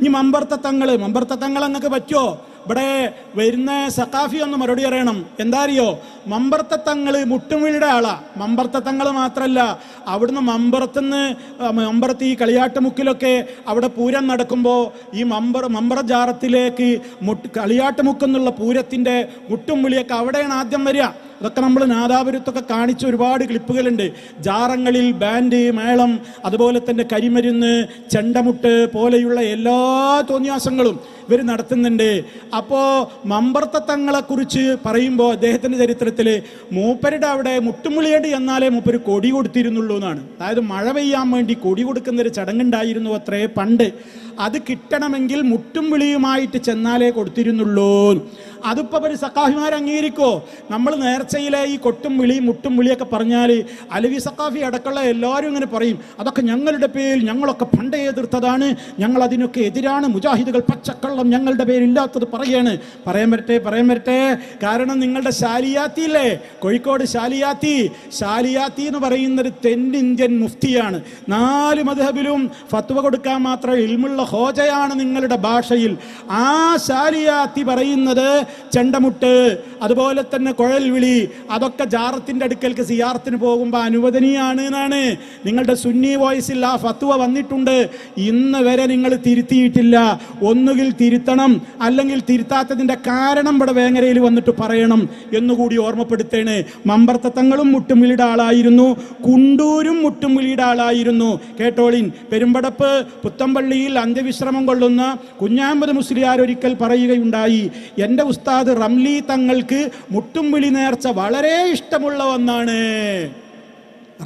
ഇനി മമ്പർത്ത തങ്ങൾ മമ്പർത്ത തങ്ങൾ അങ്ങക്ക് പറ്റുമോ ഇവിടെ വരുന്ന സക്കാഫി ഒന്ന് മറുപടി അറിയണം എന്താ അറിയോ മമ്പർത്ത മുട്ടുമുഴിയുടെ ആളാ. മമ്പർത്ത മാത്രല്ല അവിടുന്ന് മമ്പറത്തുനിന്ന് മമ്പറത്ത് ഈ കളിയാട്ടുമുക്കിലൊക്കെ അവിടെ പൂരം നടക്കുമ്പോൾ ഈ മമ്പർ മമ്പറ ജാറത്തിലേക്ക് മുട്ട് കളിയാട്ടുമുക്കെന്നുള്ള പൂരത്തിന്റെ മുട്ടും വിളിയൊക്കെ അവിടെയാണ് ആദ്യം വരിക. അതൊക്കെ നമ്മൾ നാദാപുരത്തൊക്കെ കാണിച്ച ഒരുപാട് ക്ലിപ്പുകളുണ്ട്. ജാറങ്ങളിൽ ബാൻഡ് മേളം അതുപോലെ തന്നെ കരിമരുന്ന് ചെണ്ടമുട്ട് പോലെയുള്ള എല്ലാ തോന്നിയാസങ്ങളും. ഇവർ നടത്തുന്നുണ്ട്. അപ്പോൾ മമ്പർത്തങ്ങളെക്കുറിച്ച് കുറിച്ച് പറയുമ്പോൾ അദ്ദേഹത്തിന്റെ ചരിത്രത്തിൽ മൂപ്പരുടെ അവിടെ മുട്ടുമുളിയേണ്ടി എന്നാലേ മൂപ്പര് കൊടി കൊടുത്തിരുന്നുള്ളൂ എന്നാണ്. അതായത് മഴ പെയ്യാൻ വേണ്ടി കൊടി കൊടുക്കുന്നൊരു ചടങ്ങുണ്ടായിരുന്നു അത്രേ പണ്ട്. അത് കിട്ടണമെങ്കിൽ മുട്ടും വിളിയുമായിട്ട് ചെന്നാലേ കൊടുത്തിരുന്നുള്ളൂ. അതിപ്പോൾ ഒരു സക്കാഫിമാർ അംഗീകരിക്കോ നമ്മൾ നേർച്ചയിലെ ഈ കൊട്ടും വിളി മുട്ടും വിളിയൊക്കെ പറഞ്ഞാൽ അലവി സക്കാഫി അടക്കമുള്ള എല്ലാവരും ഇങ്ങനെ പറയും അതൊക്കെ ഞങ്ങളുടെ പേരിൽ ഞങ്ങളൊക്കെ പണ്ടേ എതിർത്തതാണ് ഞങ്ങൾ അതിനൊക്കെ എതിരാണ് മുജാഹിദുകൾ പച്ചക്കള്ളം ഞങ്ങളുടെ പേരില്ലാത്തത് പറയാണ് പറയാൻ വരട്ടെ പറയാൻ വരട്ടെ. കാരണം നിങ്ങളുടെ ശാലിയാത്തി ഇല്ലേ? കോഴിക്കോട് ശാലിയാത്തി. ശാലിയാത്തി എന്ന് പറയുന്നൊരു തെന്നിന്ത്യൻ മുഫ്തിയാണ്. നാല് മധുഹബിലും ഫത്വ കൊടുക്കാൻ മാത്രം ഇൽമുള്ള ഹോജയാണ് നിങ്ങളുടെ ഭാഷയിൽ. ആ ശാലിയാത്തി പറയുന്നത് ചെണ്ടമുട്ട് അതുപോലെ തന്നെ കുഴൽ വിളി അതൊക്കെ ജാറത്തിന്റെ അടുക്കൽക്ക് സിയാറത്തിന് പോകുമ്പോൾ അനുവദനീയാണ് എന്നാണ്. നിങ്ങളുടെ സുന്നി വോയിസിൽ ആ ഫത്വ വന്നിട്ടുണ്ട്. ഇന്ന് വരെ നിങ്ങൾ തിരുത്തിയിട്ടില്ല. ഒന്നുകിൽ തിരുത്തണം അല്ലെങ്കിൽ തിരുത്താത്തതിന്റെ കാരണം ഇവിടെ വേങ്ങരയിൽ വന്നിട്ട് പറയണം എന്നുകൂടി ഓർമ്മപ്പെടുത്തേണ്. മമ്പർത്തത്തങ്ങളും മുട്ടുമിളിയുടെ ആളായിരുന്നു കുണ്ടൂരും മുട്ടുമിളിയുടെ ആളായിരുന്നു കേട്ടോളിൻ പെരുമ്പടപ്പ് പുത്തമ്പള്ളിയിൽ അന്ത്യവിശ്രമം കൊള്ളുന്ന കുഞ്ഞാമ്പത് മുസ്ലിയാർ ഒരിക്കൽ പറയുകയുണ്ടായി എന്റെ ഉസ്താദ് റംലി തങ്ങൾക്ക് മുട്ടുംവിളി നേർച്ച വളരെ ഇഷ്ടമുള്ള ഒന്നാണ്.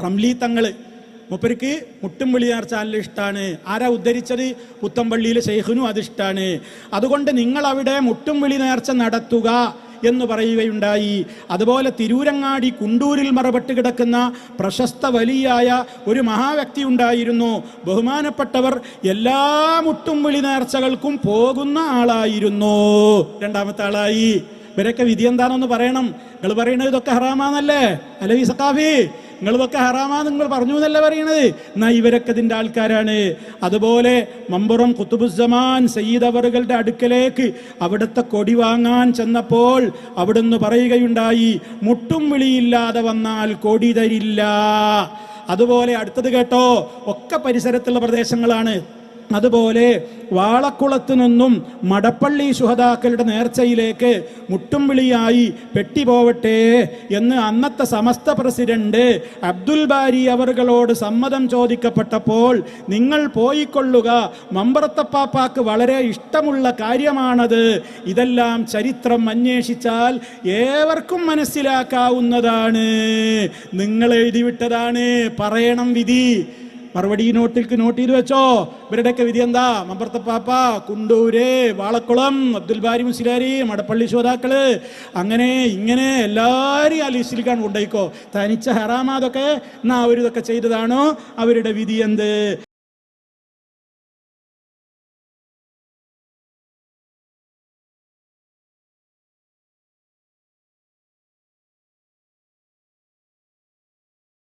റംലി തങ്ങൾ മൂപ്പർക്ക് മുട്ടും വിളിയാർ ചാനൽ ഇഷ്ടമാണ് ആരാ ഉദ്ധരിച്ചത്? പുത്തമ്പള്ളിയിലെ ശൈഖിനും അതിഷ്ടമാണ് അതുകൊണ്ട് നിങ്ങൾ അവിടെ മുട്ടും വിളി നേർച്ച നടത്തുക എന്ന് പറയുകയുണ്ടായി. അതുപോലെ തിരൂരങ്ങാടി കുണ്ടൂരിൽ മറപെട്ട് കിടക്കുന്ന പ്രശസ്ത വലിയായ ഒരു മഹാവ്യക്തി ഉണ്ടായിരുന്നു. ബഹുമാനപ്പെട്ടവർ എല്ലാ മുട്ടും വിളി നേർച്ചകൾക്കും പോകുന്ന ആളായിരുന്നു. രണ്ടാമത്തെ ആളായി. ഇവരൊക്കെ വിധി എന്താണെന്ന് പറയണം. നിങ്ങൾ പറയുന്നത് ഇതൊക്കെ ഹറാമാന്നല്ലേ അലവി സക്കാഫി നിങ്ങൾ ഹറാമാ നിങ്ങൾ പറഞ്ഞു എന്നല്ല പറയണത്. എന്നാ ഇവരൊക്കെ ഇതിന്റെ ആൾക്കാരാണ്. അതുപോലെ മമ്പുറം കുത്തുബുസമാൻ സയ്യിദ് അവറുകളുടെ അടുക്കലേക്ക് അവിടുത്തെ കൊടി വാങ്ങാൻ ചെന്നപ്പോൾ അവിടുന്ന് പറയുകയുണ്ടായി മുട്ടും വിളിയില്ലാതെ വന്നാൽ കൊടി തരില്ല. അതുപോലെ അടുത്തത് കേട്ടോ ഒക്കെ പരിസരത്തുള്ള പ്രദേശങ്ങളാണ്. അതുപോലെ വാളക്കുളത്ത് നിന്നും മടപ്പള്ളി ശുഹതാക്കളുടെ നേർച്ചയിലേക്ക് മുട്ടും വിളിയായി പെട്ടി പോവട്ടെ എന്ന് അന്നത്തെ സമസ്ത പ്രസിഡന്റ് അബ്ദുൽ ബാരി അവറുകളോട് സമ്മതം ചോദിക്കപ്പെട്ടപ്പോൾ നിങ്ങൾ പോയിക്കൊള്ളുക. മമ്പറത്തപ്പാപ്പാക്ക് വളരെ ഇഷ്ടമുള്ള കാര്യമാണത്. ഇതെല്ലാം ചരിത്രം അന്വേഷിച്ചാൽ ഏവർക്കും മനസ്സിലാക്കാവുന്നതാണ്. നിങ്ങൾ എഴുതിവിട്ടതാണ് പറയണം വിധി. മറുപടി നോട്ടിൽക്ക് നോട്ട് ചെയ്ത് വെച്ചോ. ഇവരുടെയൊക്കെ വിധി എന്താ? മമ്പർത്തപ്പാപ്പ കുണ്ടൂര് വാളക്കുളം അബ്ദുൽ ബാരി മുസിലാരി മടപ്പള്ളി ശോതാക്കൾ അങ്ങനെ ഇങ്ങനെ എല്ലാവരും ആ ലിസ്റ്റിലേക്കാണ് കൊണ്ടുപോയിക്കോ തനിച്ച ഹറാമാതൊക്കെ എന്നാ അവരിതൊക്കെ ചെയ്തതാണോ? അവരുടെ വിധി എന്ത്?